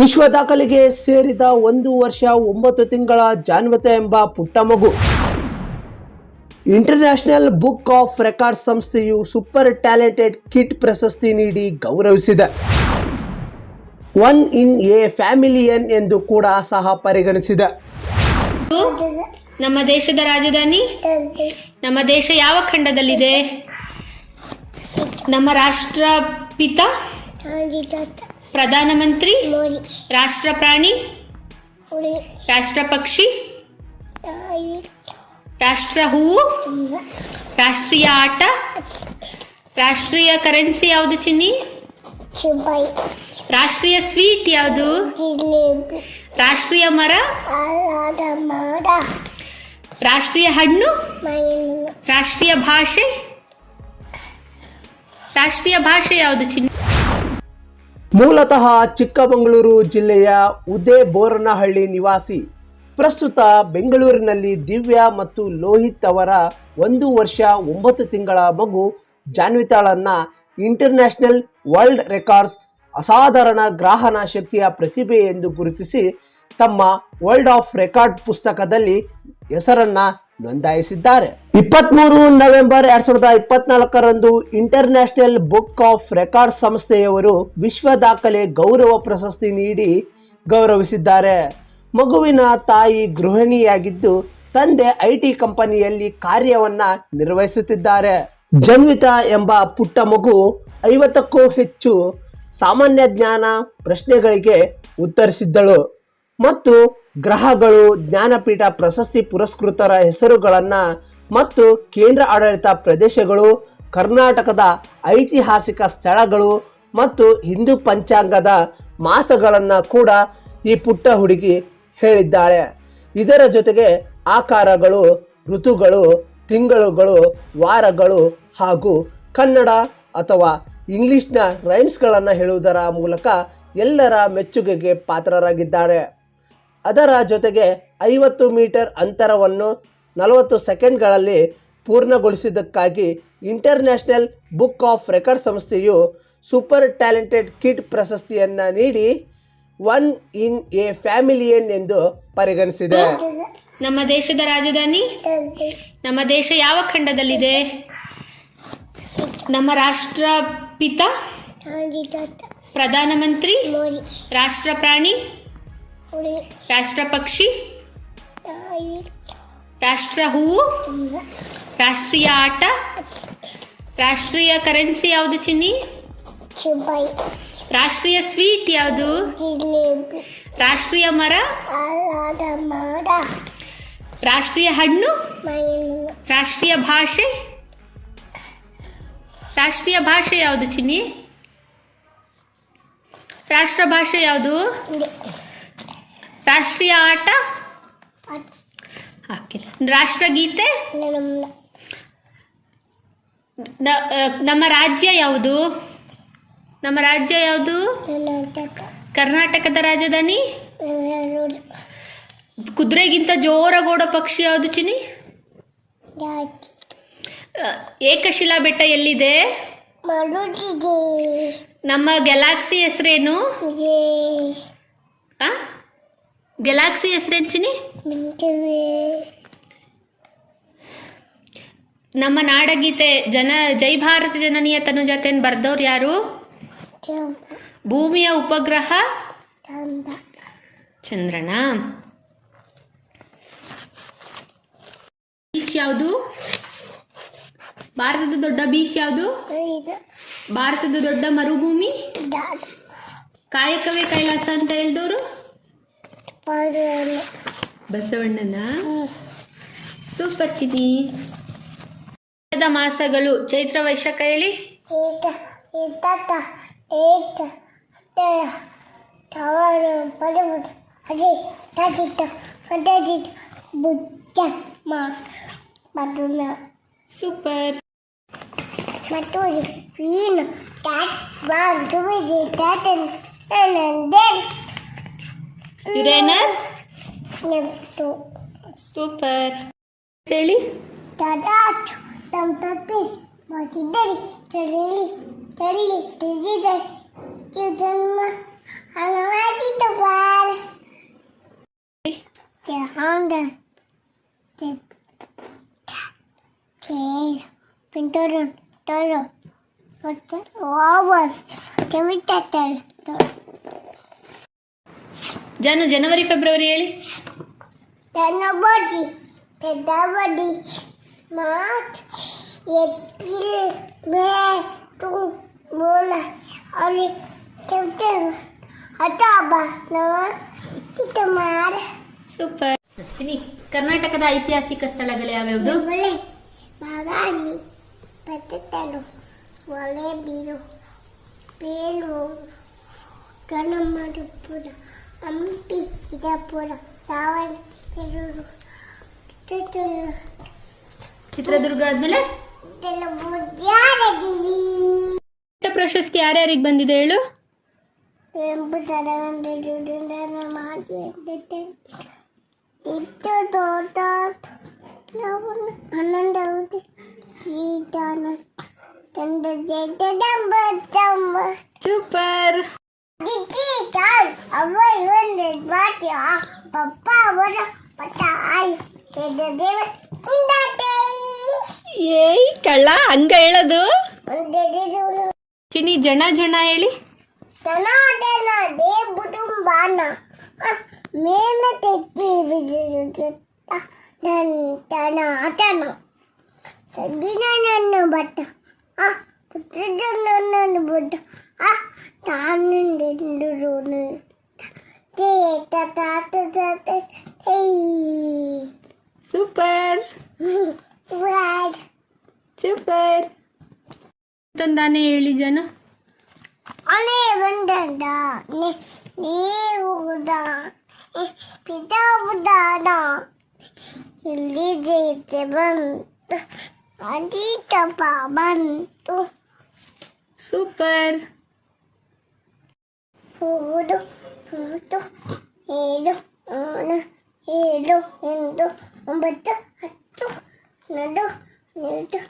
ವಿಶ್ವ ದಾಖಲೆಗೆ ಸೇರಿದ ಒಂದು ವರ್ಷ ಒಂಬತ್ತು ತಿಂಗಳ ಜಾನ್ವತ ಎಂಬ ಪುಟ್ಟ ಮಗು. ಇಂಟರ್ನ್ಯಾಷನಲ್ ಬುಕ್ ಆಫ್ ರೆಕಾರ್ಡ್ ಸಂಸ್ಥೆಯು ಸೂಪರ್ ಟ್ಯಾಲೆಂಟೆಡ್ ಕಿಟ್ ಪ್ರಶಸ್ತಿ ನೀಡಿ ಗೌರವಿಸಿದೆ. ಒನ್ ಇನ್ ಎ ಫ್ಯಾಮಿಲಿಯನ್ ಎಂದು ಕೂಡ ಸಹ ಪರಿಗಣಿಸಿದೆ. ನಮ್ಮ ದೇಶದ ರಾಜಧಾನಿ? ನಮ್ಮ ದೇಶ ಯಾವ ಖಂಡದಲ್ಲಿದೆ? ನಮ್ಮ ರಾಷ್ಟ್ರಪಿತ? ಪ್ರಧಾನಮಂತ್ರಿ ರಾಷ್ಟ್ರ ಪ್ರಾಣಿ ರಾಷ್ಟ್ರ ಪಕ್ಷಿ ರಾಷ್ಟ್ರ ಹೂವು ರಾಷ್ಟ್ರೀಯ ಆಟ ರಾಷ್ಟ್ರೀಯ ಕರೆನ್ಸಿ ಯಾವುದು ಚಿನ್ನಿ? ರಾಷ್ಟ್ರೀಯ ಸ್ವೀಟ್ ಯಾವುದು? ರಾಷ್ಟ್ರೀಯ ಮರ? ರಾಷ್ಟ್ರೀಯ ಹಣ್ಣು? ರಾಷ್ಟ್ರೀಯ ಭಾಷೆ? ರಾಷ್ಟ್ರೀಯ ಭಾಷೆ ಯಾವುದು ಚಿನ್ನ? ಮೂಲತಃ ಚಿಕ್ಕಮಗಳೂರು ಜಿಲ್ಲೆಯ ಉದೇ ಬೋರನಹಳ್ಳಿ ನಿವಾಸಿ. ಪ್ರಸ್ತುತ ಬೆಂಗಳೂರಿನಲ್ಲಿ ದಿವ್ಯಾ ಮತ್ತು ಲೋಹಿತ್ ಅವರ ಒಂದು ವರ್ಷ ಒಂಬತ್ತು ತಿಂಗಳ ಮಗು ಜಾನ್ವಿತಾಳನ್ನ ಇಂಟರ್ನ್ಯಾಷನಲ್ ವರ್ಲ್ಡ್ ರೆಕಾರ್ಡ್ಸ್ ಅಸಾಧಾರಣ ಗ್ರಾಹನ ಶಕ್ತಿಯ ಪ್ರತಿಭೆ ಎಂದು ಗುರುತಿಸಿ ತಮ್ಮ ವರ್ಲ್ಡ್ ಆಫ್ ರೆಕಾರ್ಡ್ ಪುಸ್ತಕದಲ್ಲಿ ಹೆಸರನ್ನ ನೋಂದಾಯಿಸಿದ್ದಾರೆ. ಇಪ್ಪತ್ಮೂರು ನವೆಂಬರ್ ಎರಡ್ ಸಾವಿರದ ಇಪ್ಪತ್ನಾಲ್ಕರಂದು ಇಂಟರ್ನ್ಯಾಷನಲ್ ಬುಕ್ ಆಫ್ ರೆಕಾರ್ಡ್ ಸಂಸ್ಥೆಯವರು ವಿಶ್ವ ದಾಖಲೆ ಗೌರವ ಪ್ರಶಸ್ತಿ ನೀಡಿ ಗೌರವಿಸಿದ್ದಾರೆ. ಮಗುವಿನ ತಾಯಿ ಗೃಹಿಣಿಯಾಗಿದ್ದು ತಂದೆ ಐ ಟಿ ಕಂಪನಿಯಲ್ಲಿ ಕಾರ್ಯವನ್ನ ನಿರ್ವಹಿಸುತ್ತಿದ್ದಾರೆ. ಜನ್ವಿತಾ ಎಂಬ ಪುಟ್ಟ ಮಗು ಐವತ್ತಕ್ಕೂ ಹೆಚ್ಚು ಸಾಮಾನ್ಯ ಜ್ಞಾನ ಪ್ರಶ್ನೆಗಳಿಗೆ ಉತ್ತರಿಸಿದ್ದಳು. ಮತ್ತು ಗ್ರಹಗಳು ಜ್ಞಾನಪೀಠ ಪ್ರಶಸ್ತಿ ಪುರಸ್ಕೃತರ ಹೆಸರುಗಳನ್ನು ಮತ್ತು ಕೇಂದ್ರ ಆಡಳಿತ ಪ್ರದೇಶಗಳು, ಕರ್ನಾಟಕದ ಐತಿಹಾಸಿಕ ಸ್ಥಳಗಳು ಮತ್ತು ಹಿಂದೂ ಪಂಚಾಂಗದ ಮಾಸಗಳನ್ನು ಕೂಡ ಈ ಪುಟ್ಟ ಹುಡುಗಿ ಹೇಳಿದ್ದಾಳೆ. ಇದರ ಜೊತೆಗೆ ಆಕಾರಗಳು, ಋತುಗಳು, ತಿಂಗಳುಗಳು, ವಾರಗಳು ಹಾಗೂ ಕನ್ನಡ ಅಥವಾ ಇಂಗ್ಲಿಷ್ನ ರೈಮ್ಸ್ಗಳನ್ನು ಹೇಳುವುದರ ಮೂಲಕ ಎಲ್ಲರ ಮೆಚ್ಚುಗೆಗೆ ಪಾತ್ರರಾಗಿದ್ದಾರೆ. ಅದರ ಜೊತೆಗೆ ಐವತ್ತು ಮೀಟರ್ ಅಂತರವನ್ನು ನಲವತ್ತು ಸೆಕೆಂಡ್ಗಳಲ್ಲಿ ಪೂರ್ಣಗೊಳಿಸಿದ್ದಕ್ಕಾಗಿ ಇಂಟರ್ನ್ಯಾಷನಲ್ ಬುಕ್ ಆಫ್ ರೆಕಾರ್ಡ್ ಸಂಸ್ಥೆಯು ಸೂಪರ್ ಟ್ಯಾಲೆಂಟೆಡ್ ಕಿಟ್ ಪ್ರಶಸ್ತಿಯನ್ನು ನೀಡಿ ಒನ್ ಇನ್ ಎ ಫ್ಯಾಮಿಲಿಯನ್ ಎಂದು ಪರಿಗಣಿಸಿದೆ. ನಮ್ಮ ದೇಶದ ರಾಜಧಾನಿ? ನಮ್ಮ ದೇಶ ಯಾವ ಖಂಡದಲ್ಲಿದೆ? ನಮ್ಮ ರಾಷ್ಟ್ರಪಿತ? ಪ್ರಧಾನಮಂತ್ರಿ? ರಾಷ್ಟ್ರ ಪ್ರಾಣಿ ರಾಷ್ಟ್ರ ಪಕ್ಷಿ? ರಾಷ್ಟ್ರ ಹೂವು ರಾಷ್ಟ್ರೀಯ ಆಟ? ರಾಷ್ಟ್ರೀಯ ಕರೆನ್ಸಿ ಯಾವುದು ಚಿನ್ನಿ? ರಾಷ್ಟ್ರೀಯ ಸ್ವೀಟ್ ಯಾವುದು? ರಾಷ್ಟ್ರೀಯ ಮರ? ರಾಷ್ಟ್ರೀಯ ಹಣ್ಣು? ರಾಷ್ಟ್ರೀಯ ಭಾಷೆ? ರಾಷ್ಟ್ರೀಯ ಭಾಷೆ ಯಾವುದು ಚಿನ್ನಿ? ರಾಷ್ಟ್ರ ಭಾಷೆ ಯಾವುದು? ರಾಷ್ಟ್ರೀಯ ಆಟ? ಹಾಕಿಲ್ಲ. ರಾಷ್ಟ್ರಗೀತೆ ನಮ್ಮ ರಾಜ್ಯ ಯಾವುದು? ನಮ್ಮ ರಾಜ್ಯ ಯಾವುದು? ಕರ್ನಾಟಕದ ರಾಜಧಾನಿ? ಕುದುರೆಗಿಂತ ಜೋರಗೋಡ ಪಕ್ಷಿ ಯಾವುದು ಚಿನಿ ಏಕಶಿಲಾ ಬೆಟ್ಟ ಎಲ್ಲಿದೆ? ನಮ್ಮ ಗ್ಯಾಲಾಕ್ಸಿ ಹೆಸರೇನು? ಗ್ಯಾಲಾಕ್ಸಿ ಹೆಸರೇನು ಚಿನಿ ನಮ್ಮ ನಾಡಗೀತೆ ಜನ ಜೈ ಭಾರತ ಜನನೀಯ ತನುಜಾತೆಯನ್ನು ಬರ್ದವ್ರು ಯಾರು? ಭೂಮಿಯ ಉಪಗ್ರಹ? ಚಂದ್ರನ. ಬೀಚ್ ಯಾವುದು? ಭಾರತದ ದೊಡ್ಡ ಬೀಚ್ ಯಾವುದು? ಭಾರತದ ದೊಡ್ಡ ಮರುಭೂಮಿ? ಕಾಯಕವೇ ಕೈಲಾಸ ಅಂತ ಹೇಳಿದವರು ಬಸವಣ್ಣನ ಸೂಪರ್ ಚಿನಿ ದ ಮಾಸಗಳು ಚೈತ್ರ ವೈಶಾಖ ಹೇಳಿ super Maturi, Queen, Cat, One, Two, Three, Titan, and then Uranus Neptune. Super ಹೇಳಿ Tadat, Tam Tapi, Matidari, Tadili, Tadili, Tigidai, Childrenma, Halloween ball. The honda. The tail. Pintor. Janu January February ಹೇಳಿ. February. March. April. May. June. July. August. September. October. November. December. Super Chinni ಕರ್ನಾಟಕದ ಐತಿಹಾಸಿಕ ಸ್ಥಳಗಳು ಯಾವ್ಯಾವುದು ಒಲೆ ಬಾಗಾನಿ ಪತ್ತಲು ಒಲೆ ಬೀರು ಬೇರು ಗಣಮಧುಪುರ ಹಂಪಿ ವಿಜಯಪುರ ದಾವಣಗೆರೆ ಚಿತ್ರದುರ್ಗ ಚಿತ್ರದುರ್ಗ ಆದ್ಮೇಲೆ? ಪುಟ್ಟ ಪ್ರಶಸ್ತಿ ಯಾರ್ಯಾರಿಗೆ ಬಂದಿದೆ ಹೇಳು? ಹನ್ನೊಂದು ಸೂಪರ್. ಅವ್ವ ಒಂದು ಬಾಟಿ ಪಪ್ಪ ಅವರ ಪಟ್ಟ ಆಯ್ ದೇವ ಏಯ್ ಕಳ್ಳ ಹಂಗ ಹೇಳೋದು? ಚಿನಿ ಜನ ಜನ ಹೇಳಿ. ತನಾದನ ದೇ ಕುಟುಂಬನ. ಮೇನ ತೆತ್ತಿ ಬಿಸಿರುತ್ತ ನನ್ ತನ ಆತನ ತಗ್ಗಿನ ನನ್ನ ಬಟ್ಟ ಆ ಪುತ್ರದ ನನ್ನ ಬಟ್ಟ ಆ ತಾನಿಂದೆಂದುರುನು ತೇ ತಾತ ತಾತ ಹೇ ಸೂಪರ್ ವಾಡ್ ಸೂಪರ್ ತಂದಾನೆ ಹೇಳಿ ಜನ ಅಲೆ ಬಂದದ ನೀವುದ ಪಿತಾವುದಾದ ಇಲ್ಲಿ ಜೈತೆ ಬಂತು ಅದಿತಪ್ಪ ಬಂತು ಸೂಪರ್ ಮೂರು ಮೂರು ಏಳು ಮೂರು ಏಳು ಎಂಟು ಒಂಬತ್ತು ಹತ್ತು ಹನ್ನೊಂದು ಹನ್ನೆರಡು